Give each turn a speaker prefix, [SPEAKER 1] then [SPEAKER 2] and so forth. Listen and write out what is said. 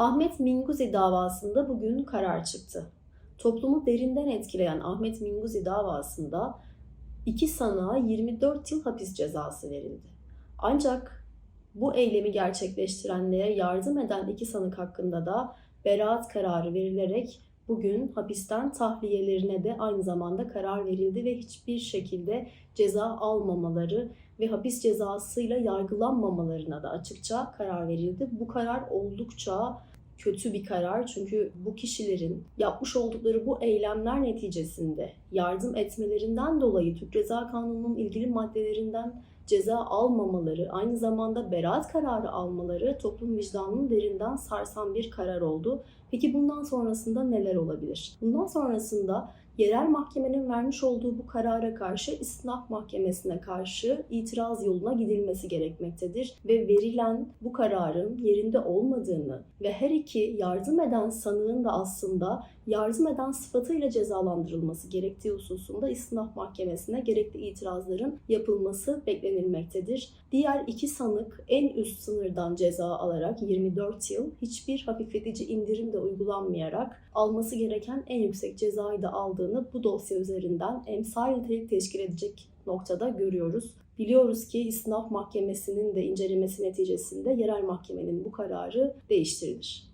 [SPEAKER 1] Ahmet Minguzi davasında bugün karar çıktı. Toplumu derinden etkileyen Ahmet Minguzi davasında iki sanığa 24 yıl hapis cezası verildi. Ancak bu eylemi gerçekleştirenlere yardım eden iki sanık hakkında da beraat kararı verilerek bugün hapisten tahliyelerine de aynı zamanda karar verildi ve hiçbir şekilde ceza almamaları ve hapis cezasıyla yargılanmamalarına da açıkça karar verildi. Bu karar oldukça kötü bir karar çünkü bu kişilerin yapmış oldukları bu eylemler neticesinde yardım etmelerinden dolayı Türk Ceza Kanunu'nun ilgili maddelerinden ceza almamaları, aynı zamanda beraat kararı almaları toplum vicdanını derinden sarsan bir karar oldu. Peki bundan sonrasında neler olabilir? Bundan sonrasında yerel mahkemenin vermiş olduğu bu karara karşı istinaf mahkemesine karşı itiraz yoluna gidilmesi gerekmektedir ve verilen bu kararın yerinde olmadığını ve her iki yardım eden sanığın da aslında yardım eden sıfatıyla cezalandırılması gerektiği hususunda istinaf mahkemesine gerekli itirazların yapılması beklenilmektedir. Diğer iki sanık en üst sınırdan ceza alarak 24 yıl hiçbir hafifletici indirim de uygulanmayarak alması gereken en yüksek cezayı da aldığını bu dosya üzerinden emsal nitelik teşkil edecek noktada görüyoruz. Biliyoruz ki istinaf mahkemesinin de incelemesi neticesinde yerel mahkemenin bu kararı değiştirilir.